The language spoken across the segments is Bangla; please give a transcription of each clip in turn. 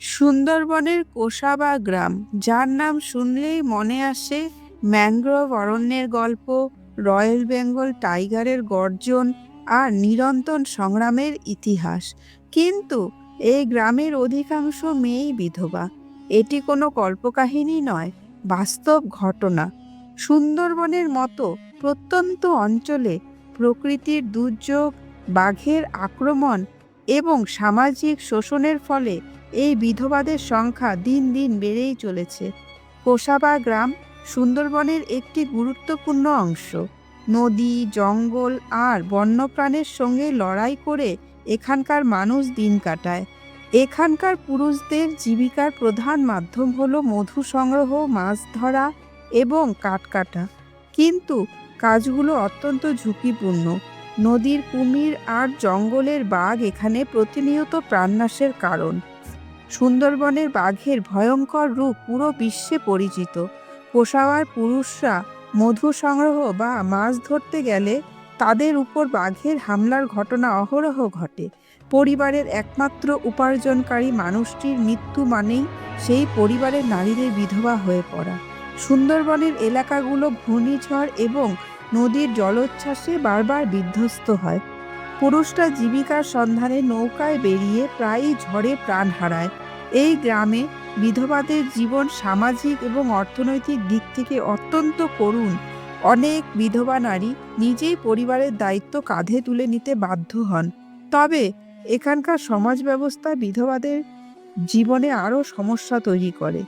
সুন্দরবনের কোসাবা গ্রাম, যার নাম শুনলেই মনে আসে ম্যানগ্রোভ অরণ্যের গল্প, রয়্যাল বেঙ্গল টাইগারের গর্জন আর নিরন্তন সংগ্রামের ইতিহাস। কিন্তু এই গ্রামের অধিকাংশ মেয়েই বিধবা। এটি কোনো কল্পকাহিনী নয়, বাস্তব ঘটনা। সুন্দরবনের মতো প্রত্যন্ত অঞ্চলে প্রকৃতির দুর্যোগ, বাঘের আক্রমণ এবং সামাজিক শোষণের ফলে এই বিধবাদের সংখ্যা দিন দিন বেড়েই চলেছে। কোসাবা গ্রাম সুন্দরবনের একটি গুরুত্বপূর্ণ অংশ। নদী, জঙ্গল আর বন্যপ্রাণের সঙ্গে লড়াই করে এখানকার মানুষ দিন কাটায়। এখানকার পুরুষদের জীবিকার প্রধান মাধ্যম হলো মধু সংগ্রহ, মাছ ধরা এবং কাঠ কাটা। কিন্তু কাজগুলো অত্যন্ত ঝুঁকিপূর্ণ। নদীর, কুমির আর জঙ্গলের বাঘ এখানে প্রতিনিয়ত প্রাণনাশের কারণ। সুন্দরবনের বাঘের ভয়ঙ্কর রূপ পুরো বিশ্বে পরিচিত। পোষাওয়ার পুরুষরা মধু সংগ্রহ বা মাছ ধরতে গেলে তাদের উপর বাঘের হামলার ঘটনা অহরহ ঘটে। পরিবারের একমাত্র উপার্জনকারী মানুষটির মৃত্যু মানেই সেই পরিবারের নারীদের বিধবা হয়ে পড়া। সুন্দরবনের এলাকাগুলো ঘূর্ণিঝড় এবং নদীর জলোচ্ছ্বাসে বারবার বিধ্বস্ত হয়। পুরুষরা জীবিকার সন্ধানে নৌকায় বেরিয়ে প্রায়ই ঝড়ে প্রাণ হারায়। এই গ্রামে বিধবাদের জীবন সামাজিক এবং অর্থনৈতিক দিক থেকে অত্যন্ত করুণ। অনেক বিধবা নারী নিজেই পরিবারের দায়িত্ব কাঁধে তুলে নিতে বাধ্য হন। তবে এখানকার সমাজ ব্যবস্থা বিধবাদের জীবনে আরও সমস্যা তৈরি করে।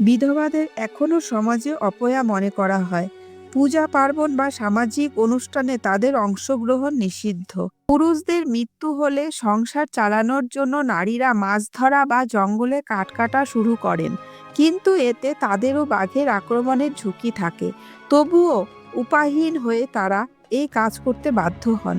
বিধবাদের এখনও সমাজে অপয়া মনে করা হয়। পূজা পার্বণ বা সামাজিক অনুষ্ঠানে তাদের অংশগ্রহণ নিষিদ্ধ। পুরুষদের মৃত্যু হলে সংসার চালানোর জন্য নারীরা মাছ ধরা বা জঙ্গলে কাঠ কাটা শুরু করেন। কিন্তু এতে তাদেরও বাঘের আক্রমণের ঝুঁকি থাকে। তবুও উপায়হীন হয়ে তারা এই কাজ করতে বাধ্য হন।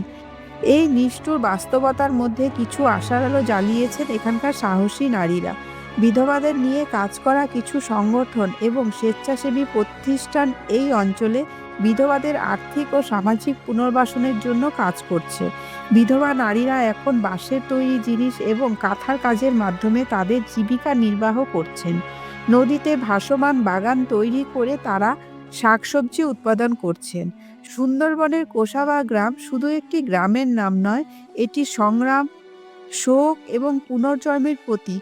এই নিষ্ঠুর বাস্তবতার মধ্যে কিছু আশার আলো জ্বালিয়েছেন এখানকার সাহসী নারীরা। বিধবাদের নিয়ে কাজ করা কিছু সংগঠন এবং স্বেচ্ছাসেবী প্রতিষ্ঠান এই অঞ্চলে বিধবাদের আর্থিক ও সামাজিক পুনর্বাসনের জন্য কাজ করছে। বিধবা নারীরা এখন বাঁশের তৈরি জিনিস এবং কাঁথার কাজের মাধ্যমে তাদের জীবিকা নির্বাহ করছেন। নদীতে ভাসমান বাগান তৈরি করে তারা শাকসবজি উৎপাদন করছেন। সুন্দরবনের কোষাবা গ্রাম শুধু একটি গ্রামের নাম নয়, এটি সংগ্রাম, শোক এবং পুনর্জন্মের প্রতীক।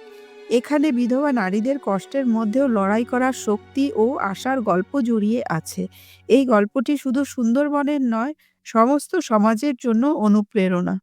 এখানে বিধবা নারীদের কষ্টের মধ্যেও লড়াই করার শক্তি ও আশার গল্প জড়িয়ে আছে। এই গল্পটি শুধু সুন্দরবনের নয়, সমস্ত সমাজের জন্য অনুপ্রেরণা।